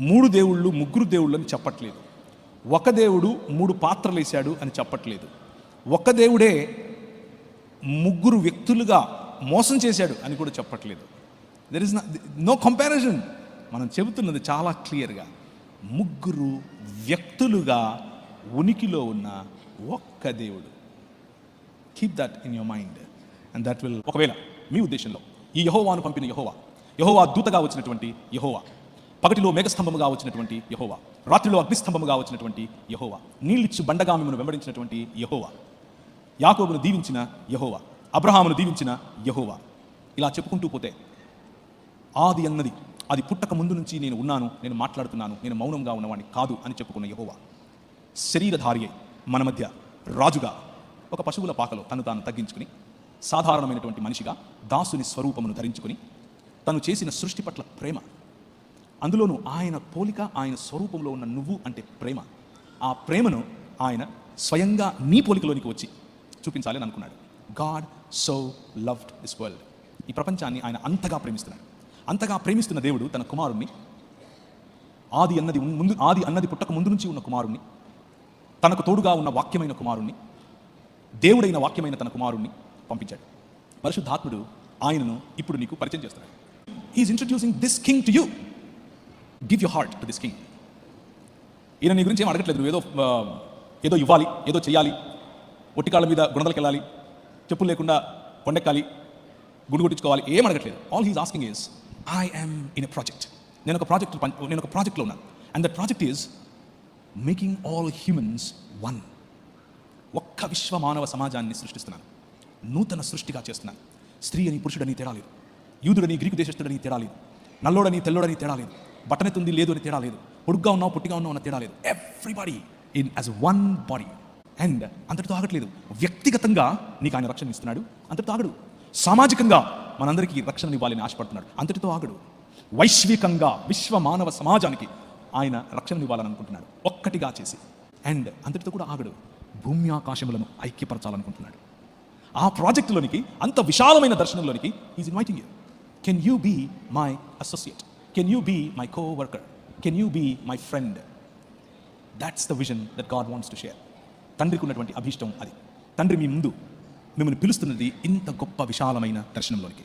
మూడు దేవుళ్ళు ముగ్గురు దేవుళ్ళు అని చెప్పట్లేదు. ఒక దేవుడు మూడు పాత్రలు వేశాడు అని చెప్పట్లేదు. ఒక దేవుడే ముగ్గురు వ్యక్తులుగా మోసం చేశాడు అని కూడా చెప్పట్లేదు. దెర్ ఇస్ నో కంపారిజన్ మనం చెబుతున్నది చాలా క్లియర్గా. ముగ్గురు వ్యక్తులుగా ఉనికిలో ఉన్న ఒక్క దేవుడు. Keep that in your mind and that will ఒకవేళ మీ ఉద్దేశంలో ఈ యహోవాను పంపిన యహోవా యహోవా దూతగా వచ్చినటువంటి యహోవా పగటిలో మేఘస్తంభముగా వచ్చినటువంటి యహోవా రాత్రిలో అగ్నిస్తంభముగా వచ్చినటువంటి యహోవా నీళ్ళిచ్చు బండగా మిమ్మను వెంబడించినటువంటి యహోవా యాకోబును దీవించిన యహోవా అబ్రహామును దీవించిన యహోవా. ఇలా చెప్పుకుంటూ పోతే ఆది అన్నది అది పుట్టక ముందు నుంచి నేను ఉన్నాను నేను మాట్లాడుతున్నాను నేను మౌనంగా ఉన్నవాడిని కాదు అని చెప్పుకున్న యహోవా. శరీరధారి మన మధ్య రాజుగా ఒక పశువుల పాకలో తను తాను తగ్గించుకుని సాధారణమైనటువంటి మనిషిగా దాసుని స్వరూపమును ధరించుకుని తను చేసిన సృష్టి పట్ల ప్రేమ అందులోనూ ఆయన పోలిక ఆయన స్వరూపంలో ఉన్న నువ్వు అంటే ప్రేమ. ఆ ప్రేమను ఆయన స్వయంగా నీ పోలికలోనికి వచ్చి చూపించాలని అనుకున్నాడు. God so loved this world ఈ ప్రపంచాన్ని ఆయన అంతగా ప్రేమిస్తున్నాడు. అంతగా ప్రేమిస్తున్న దేవుడు తన కుమారుణ్ణి ఆది అన్నది ముందు ఆది అన్నది పుట్టక ముందు నుంచి ఉన్న కుమారుణ్ణి తనకు తోడుగా ఉన్న వాక్యమైన కుమారుణ్ణి దేవుడైన వాక్యమైన తన కుమారుణ్ణి పంపించాడు. పరిశుద్ధాత్ముడు ఆయనను ఇప్పుడు నీకు పరిచయం చేస్తాడు he's introducing this king to you give you heart to this king ఈయన నీ గురించి ఏం అడగట్లేదు నువ్వు ఏదో ఏదో ఇవ్వాలి ఏదో చేయాలి ఒట్టికాళ్ళ మీద గుణదలకు వెళ్ళాలి చెప్పులు లేకుండా కొండెక్కాలి గుండు కొట్టించుకోవాలి ఏం అడగట్లేదు. All he's asking is I am in a project నేను ఒక ప్రాజెక్ట్ నేను ఒక ప్రాజెక్ట్లో ఉన్నాను and that project is making all humans one ఒక్క విశ్వ మానవ సమాజాన్ని సృష్టిస్తున్నాను. నూతన సృష్టిగా చేస్తున్నాను. స్త్రీ అని పురుషుడని తేడా లేదు. యూదుడని గ్రీకు దేశస్థుడని తేడా లేదు. నల్లోడని తెల్లోడని తేడా లేదు. బట్టనెత్తుంది లేదు అని తేడా లేదు. పొడుగ్గా ఉన్నావు పొట్టిగా ఉన్నావు అన్న తేడా లేదు. Everybody in as one body and అంతటితో ఆగట్లేదు. వ్యక్తిగతంగా నీకు ఆయన రక్షణ ఇస్తున్నాడు. అంతటితో ఆగడు. సామాజికంగా మనందరికీ రక్షణ ఇవ్వాలని ఆశపడుతున్నాడు. అంతటితో ఆగడు. వైశ్వికంగా విశ్వ మానవ సమాజానికి ఆయన రక్షణ ఇవ్వాలని అనుకుంటున్నాడు. ఒక్కటిగా చేసి. అండ్ అంతటితో కూడా ఆగడు. భూమి ఆకాశములను ఐక్యపరచాలనుకుంటున్నాడు. ఆ ప్రాజెక్టులోనికి అంత విశాలమైన దర్శనంలోనికి is inviting you can you be my associate can you be my coworker can you be my friend that's the vision that God wants to share తండ్రికి ఉన్నటువంటి అభిష్టం అది. తండ్రి మీ ముందు మిమ్మల్ని పిలుస్తున్నది ఇంత గొప్ప విశాలమైన దర్శనంలోనికి.